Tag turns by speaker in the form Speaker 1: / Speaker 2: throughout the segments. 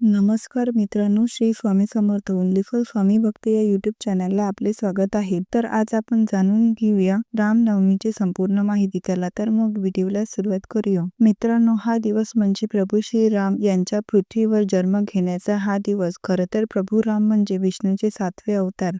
Speaker 1: नमस्कार मित्रांनो श्री स्वामी समर्थ ओनली स्वामी भक्त या युट्यूब चॅनलला आपले स्वागत आहे. तर आज आपण जाणून घेऊया रामनवमीची संपूर्ण माहिती. त्याला तर मग व्हिडिओला सुरुवात करूया. मित्रांनो हा दिवस म्हणजे प्रभू श्री राम यांच्या पृथ्वीवर जन्म घेण्याचा हा दिवस. खरं तर प्रभू राम म्हणजे विष्णूचे सातवे अवतार.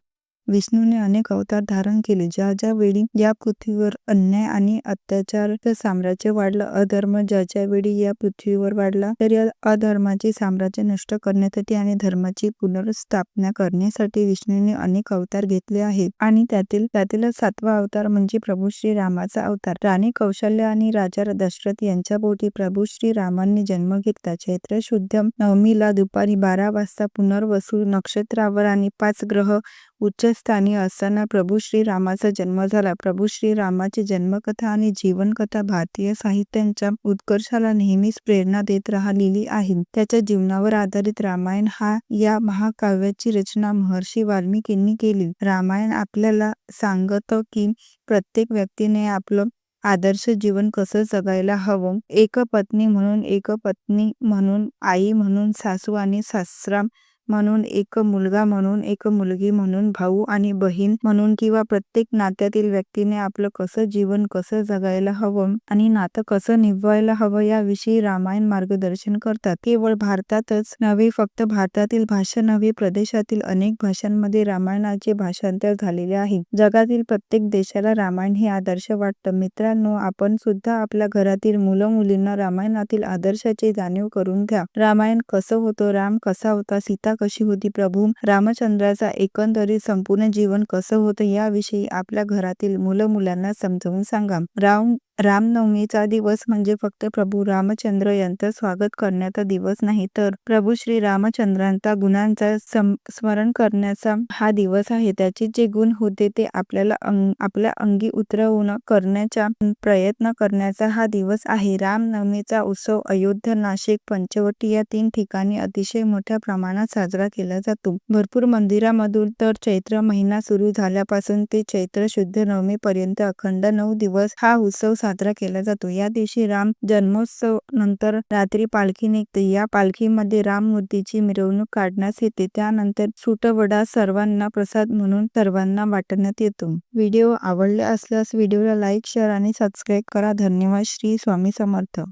Speaker 1: विष्णूने अनेक अवतार धारण केले ज्या ज्या वेळी या पृथ्वीवर अन्याय आणि अत्याचार साम्राज्य वाढलं अधर्म ज्या ज्या वेळी या पृथ्वीवर वाढला तर या अधर्माचे साम्राज्य नष्ट करण्यासाठी आणि धर्माची पुनर्स्थापना करण्यासाठी विष्णूने अनेक अवतार घेतले आहेत. आणि त्यातील त्यातील सातवा अवतार म्हणजे प्रभू श्री रामाचा अवतार. राणी कौशल्य आणि राजा दशरथ यांच्या पोटी प्रभू श्री रामांनी जन्म घेतला. चैत्र शुद्ध नवमीला दुपारी बारा वाजता पुनर्वसू नक्षत्रावर आणि पाच ग्रह उच्चस्थानी असताना प्रभू श्रीरामाचा जन्म झाला. प्रभू श्रीरामाची जन्मकथा आणि जीवनकथा भारतीय साहित्यांच्या उत्कर्षाला नेहमीच प्रेरणा देत राहिलेली आहे त्याच्या जीवनावर आधारित रामायण हा या महाकाव्याची रचना महर्षी वाल्मिकींनी केली. रामायण आपल्याला सांगत की प्रत्येक व्यक्तीने आपलं आदर्श जीवन कसं जगायला हवं? एक पत्नी म्हणून एक पत्नी म्हणून आई म्हणून सासू आणि सासरा म्हणून एक मुलगा म्हणून एक मुलगी म्हणून भाऊ आणि बहीण म्हणून किंवा प्रत्येक नात्यातील व्यक्तीने आपलं कसं जीवन कसं जगायला हवं आणि नातं कसं निभवायला हवं याविषयी रामायण मार्गदर्शन करतात. केवळ भारतातच नव्हे फक्त भारतातील भाषा नव्हे प्रदेशातील अनेक भाषांमध्ये रामायणाचे भाषांतर झालेले आहे. जगातील प्रत्येक देशाला रामायण हे आदर्श वाटतं. मित्रांनो आपण सुद्धा आपल्या घरातील मुलं मुलींना रामायणातील आदर्शाची जाणीव करून द्या रामायण कसं होतं? राम कसा होता? सीता कशी होती प्रभू? रामचंद्राचा एकंदरीत संपूर्ण जीवन कसं होतं याविषयी आपल्या घरातील मुलं मुलांना समजावून सांगा. राम रामनवमीचा दिवस म्हणजे फक्त प्रभू रामचंद्र यांचं स्वागत करण्याचा दिवस नाही तर प्रभू श्री रामचंद्रांचा गुणांचा स्मरण करण्याचा हा दिवस आहे. त्याचे जे गुण होते ते आपल्याला अंग आपल्या अंगी उतरवून करण्याचा प्रयत्न करण्याचा हा दिवस आहे. रामनवमीचा उत्सव अयोध्या नाशिक पंचवटी या तीन ठिकाणी अतिशय मोठ्या प्रमाणात साजरा केला जातो. भरपूर मंदिरामधून तर चैत्र महिना सुरू झाल्यापासून ते चैत्र शुद्ध नवमी पर्यंत अखंड नऊ दिवस हा उत्सव साजरा केला जातो. या दिवशी राम जन्मोत्सव नंतर रात्री पालखी निघते. या पालखीमध्ये राम मूर्तीची मिरवणूक काढण्यास येते. त्यानंतर सुटवडा सर्वांना प्रसाद म्हणून सर्वांना वाटण्यात येतो. व्हिडिओ आवडले असल्यास व्हिडिओला लाईक शेअर आणि सबस्क्राईब करा. धन्यवाद. श्री स्वामी समर्थ.